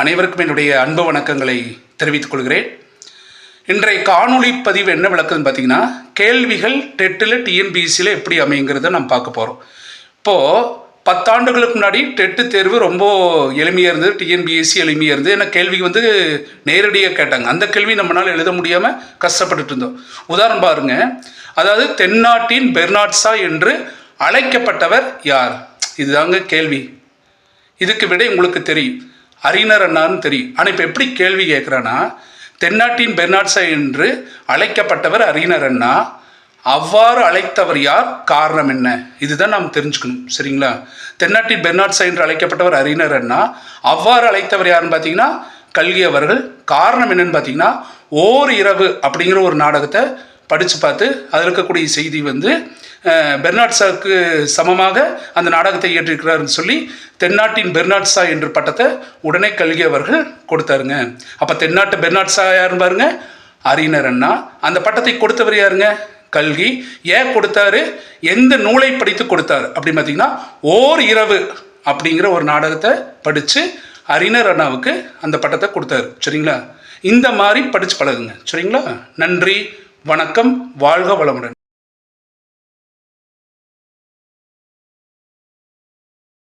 அனைவருக்கும் என்னுடைய அன்பு வணக்கங்களை தெரிவித்துக் கொள்கிறேன். இன்றைய காணொளி பதிவு என்ன விளக்குதுன்னு பார்த்தீங்கன்னா கேள்விகள் டெட்டில் டிஎன்பிஎஸ்சியில் எப்படி அமைங்கிறத நம்ம பார்க்க போகிறோம் இப்போது பத்தாண்டுகளுக்கு முன்னாடி டெட்டு தேர்வு ரொம்ப எளிமையாக இருந்தது டிஎன்பிஎஸ்சி எளிமையாக இருந்தது ஏன்னா கேள்வி வந்து நேரடியாக கேட்டாங்க. அந்த கேள்வி நம்மளால் எழுத முடியாமல் கஷ்டப்பட்டுட்டு இருந்தோம். உதாரணம் பாருங்க. அதாவது தென்னாட்டின் பெர்னாட்ஸா என்று அழைக்கப்பட்டவர் யார்? இதுதாங்க கேள்வி. இதுக்கு விட உங்களுக்கு தெரியும். அறிஞர் அண்ணான்னு தெரியும். ஆனால் இப்போ எப்படி கேள்வி கேட்குறான்னா தென்னாட்டின் பெர்னாட்ஸா என்று அழைக்கப்பட்டவர் அறிஞர் அண்ணா. அவ்வாறு அழைத்தவர் யார்? காரணம் என்ன? இதுதான் நாம் தெரிஞ்சுக்கணும். சரிங்களா? தென்னாட்டின் பெர்னாட்ஸா என்று அழைக்கப்பட்டவர் அறிஞர் அண்ணா. அவ்வாறு அழைத்தவர் யாருன்னு பார்த்தீங்கன்னா கல்கி அவர்கள். காரணம் என்னன்னு பார்த்தீங்கன்னா ஓர் இரவு அப்படிங்கிற ஒரு நாடகத்தை படித்து பார்த்து அதில் இருக்கக்கூடிய செய்தி வந்து பெர்னாட் ஷாவுக்கு சமமாக அந்த நாடகத்தை இயற்றிருக்கிறாருன்னு சொல்லி தென்னாட்டின் பெர்னாட்ஷா என்ற பட்டத்தை உடனே கல்கி அவர்கள் கொடுத்தாருங்க. அப்போ தென்னாட்டு பெர்னாட் ஷா யாருன்னு பாருங்க? அறிஞர் அண்ணா. அந்த பட்டத்தை கொடுத்தவர் யாருங்க? கல்கி. ஏன் கொடுத்தாரு? எந்த நூலை படித்து கொடுத்தாரு? அப்படின்னு பார்த்தீங்கன்னா ஓர் இரவு அப்படிங்கிற ஒரு நாடகத்தை படித்து அறிஞர் அண்ணாவுக்கு அந்த பட்டத்தை கொடுத்தாரு. சரிங்களா? இந்த மாதிரி படித்து பழகுங்க. சரிங்களா? நன்றி வணக்கம் வாழ்க வளமுடன்.